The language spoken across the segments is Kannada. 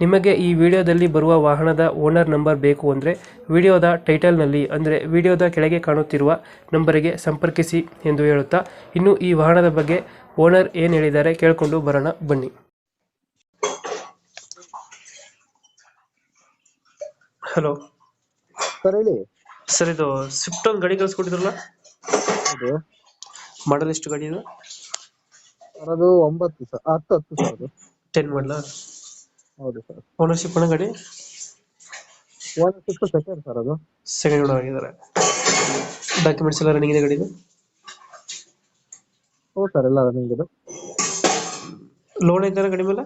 ನಿಮಗೆ ಈ ವಿಡಿಯೋದಲ್ಲಿ ಬರುವ ವಾಹನದ ಓನರ್ ನಂಬರ್ ಬೇಕು ಅಂದರೆ ವಿಡಿಯೋದ ಟೈಟಲ್ನಲ್ಲಿ ಅಂದರೆ ವಿಡಿಯೋದ ಕೆಳಗೆ ಕಾಣುತ್ತಿರುವ ನಂಬರಿಗೆ ಸಂಪರ್ಕಿಸಿ ಎಂದು ಹೇಳುತ್ತಾ ಇನ್ನು ಈ ವಾಹನದ ಬಗ್ಗೆ ಓನರ್ ಏನು ಹೇಳಿದ್ದಾರೆ ಕೇಳಿಕೊಂಡು ಬರೋಣ ಬನ್ನಿ. ಹಲೋ. ಸರ್ ಹೇಳಿ. ಸರ್ ಇದು ಸ್ವಿಫ್ಟ್ ಒಂದು ಗಾಡಿ ಕಳಿಸ್ಕೊಟ್ಟಿದ್ರಲ್ಲ? ಹೌದು. ಮಾಡಲ್ ಎಷ್ಟು ಗಾಡಿ ಇದು? ಸರ್ ಅದು ಒಂಬತ್ತು ಸರ್ ಹತ್ತು ಹತ್ತು ಸರ್ ಅದು. ಟೆನ್ ಮಾಡಲ ಹೌದು ಸರ್. ಓನರ್ಶಿಪ್ ಅಣ್ಣ ಗಾಡಿ? ಒನ್ ಸೆಕೆಂಡ್ ಸರ್ ಅದು. ಸೆಕೆಂಡ್ ಓನರ್ ಆಗಿದ್ದಾರೆ. ಡಾಕ್ಯುಮೆಂಟ್ಸ್ ಎಲ್ಲ ರನ್ನಿಂಗ್ ಇದೆ ಗಾಡಿದು? ಹ್ಞೂ ಸರ್ ಎಲ್ಲ ರನ್ನಿಂಗ್ ಇದೆ. ಲೋನ್ ಐತೆ ಗಾಡಿ ಮೇಲೆ?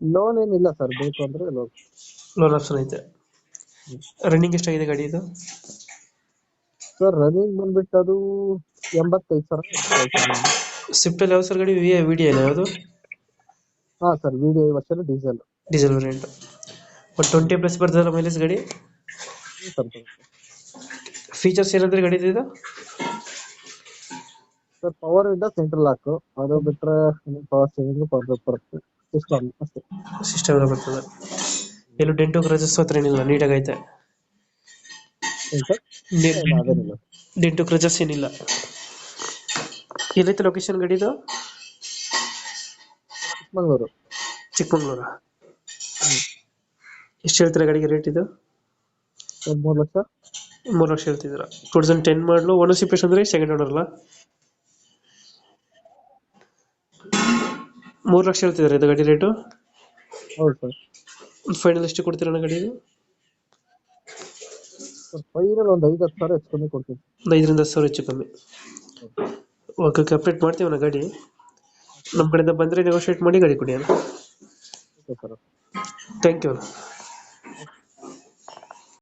ಲೋನ್ ಏನಿಲ್ಲ ಸರ್ ಬೇಕು ಅಂದ್ರೆ ಲೋನ್ ಲೋನ್ ಆಪ್ಷನ್ ಐತೆ. ರನ್ನಿಂಗ್ ಎಷ್ಟಾಗಿದೆ ಗಾಡಿ ಇದು? ಸರ್ ರನ್ನಿಂಗ್ ಬಂದ್ಬಿಟ್ಟು ಅದು ಎಂಬತ್ತೈದು ಸ್ವಿಫ್ಟ್ ಅಲ್ಲಿ ಯಾವ ಸರ್ ಗಾಡಿ? ವಿ ವಿ ಡಿ ಏನು ಯಾವುದು? ಹಾಂ ಸರ್ ವಿಡಿಯೋ ವರ್ಷದ ಡೀಸೆಲ್ ಡೀಸೆಲ್ ವೇರಿಯಂಟ್ ಒಂದು ಟ್ವೆಂಟಿ ಪ್ಲಸ್ ಬರ್ತದಲ್ಲ ಮೈಲೇಜ್ ಗಾಡಿ? ಸರ್ ಫೀಚರ್ಸ್ ಏನಂದ್ರೆ ಗಾಡಿ ಇದು ಸರ್ ಪವರ್ ಇಂದ ಸೆಂಟ್ರಲ್ ಲಾಕ್ ಅದು ಬಿಟ್ರೆ ಪವರ್ ಸ್ಟೇರಿಂಗ್ ಪವರ್ ಬರುತ್ತೆ. ಸಿಸ್ಟಮ್ ಅಷ್ಟೇ. ಸಿಸ್ಟಮ್ ಎಲ್ಲ ಬರ್ತದೆ. ಎಲ್ಲೂ ಡೆಂಟು ಕ್ರಜಸ್ ಹತ್ರ ಏನಿಲ್ಲ ನೀಟಾಗಿ ಐತೆ ಏನು ಸರ್? ಡೆಂಟು ಕ್ರಜಸ್ ಏನಿಲ್ಲ ಎಲ್ಲೈತೆ ಲೊಕೇಶನ್ ಗಾಡಿದು ಚಿಕ್ಕಮಂಗ್ಳೂರು. ಚಿಕ್ಕಮಂಗ್ಳೂರು? ಎಷ್ಟು ಹೇಳ್ತೀರಾ ಗಾಡಿಗೆ ರೇಟ್ ಇದು? ಒಂದು ಮೂರು ಲಕ್ಷ. ಮೂರು ಲಕ್ಷ ಹೇಳ್ತಿದ್ದೀರಾ. ಟೂ ತೌಸಂಡ್ ಟೆನ್ ಮಾಡಲು ಓನರ್ಶಿಪ್ ಎಷ್ಟು ಅಂದ್ರೆ ಸೆಕೆಂಡ್ ಓನರ್ ಅಲ್ಲ? ಮೂರು ಲಕ್ಷ ಹೇಳ್ತಿದ್ದಾರೆ ಇದು ಗಾಡಿ ರೇಟು ಹೌದು ಸರ್. ಫೈನಲ್ ಎಷ್ಟು ಕೊಡ್ತೀರಣ್ಣ ಗಾಡಿ ಫೈನಲ್ ಒಂದು ಐದು ಹತ್ತು ಸಾವಿರ ಹೆಚ್ಚು ಕಮ್ಮಿ ಕೊಡ್ತೀನಿ. ಒಂದು ಐದರಿಂದ ಹತ್ತು ಸಾವಿರ ಹೆಚ್ಚು ಕಮ್ಮಿ. ಓಕೆ ಅಪ್ಡೇಟ್ ಮಾಡ್ತೀವಣ್ಣ ಗಾಡಿ. ನಮ್ಮ ಕಡೆಯಿಂದ ಬಂದರೆ ನೆಗೋಷಿಯೇಟ್ ಮಾಡಿ ಗಾಡಿ ಕೊಡಿ ಅಣ್ಣ. Okay sir. ಥ್ಯಾಂಕ್ ಯು ಅಣ್ಣ.